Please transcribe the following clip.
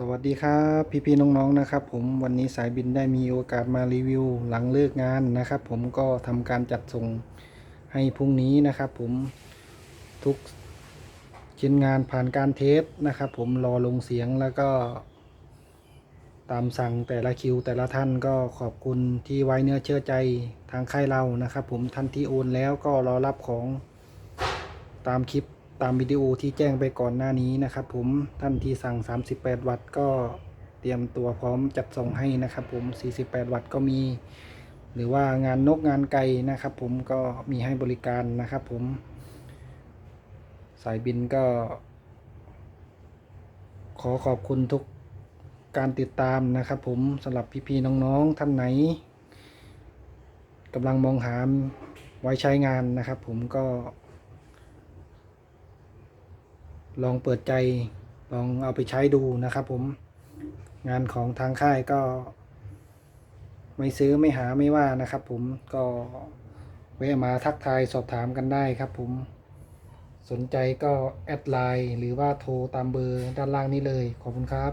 สวัสดีครับพี่ๆน้องๆนะครับ ผมวันนี้สายบินได้มีโอกาสมารีวิวหลังเลิกงานนะครับ ผมก็ทำการจัดส่งให้พรุ่งนี้นะครับ ผมทุกชิ้นงานผ่านการเทสนะครับ ผมรอลงเสียงแล้วก็ ตามสั่งแต่ละคิวแต่ละท่านก็ขอบคุณที่ไว้เนื้อเชื่อใจทางค่ายเรานะครับ ผมท่านที่โอนแล้วก็รอรับของตามคลิป ตามวิดีโอที่แจ้งไปก่อนหน้านี้นะครับผมท่านที่สั่ง 38 วัตต์ก็เตรียมตัวพร้อมจัดส่งให้นะครับผม 48 วัตต์ก็มี หรือว่างานนกงานไก่นะครับผมก็มีให้บริการนะครับผม สายบินก็ ขอขอบคุณทุกการติดตามนะครับผมสำหรับพี่ๆน้องๆท่านไหนกำลังมองหาไว้ใช้งานนะครับผมก็ ลองเปิดใจลองเอาไปใช้ดูนะครับผมงานของทางค่ายก็ ไม่ซื้อไม่หาไม่ว่านะครับ ผมก็แวะมาทักทายสอบถามกันได้ครับ ผมสนใจก็แอดไลน์หรือว่าโทรตามเบอร์ด้านล่างนี้เลย ขอบคุณครับ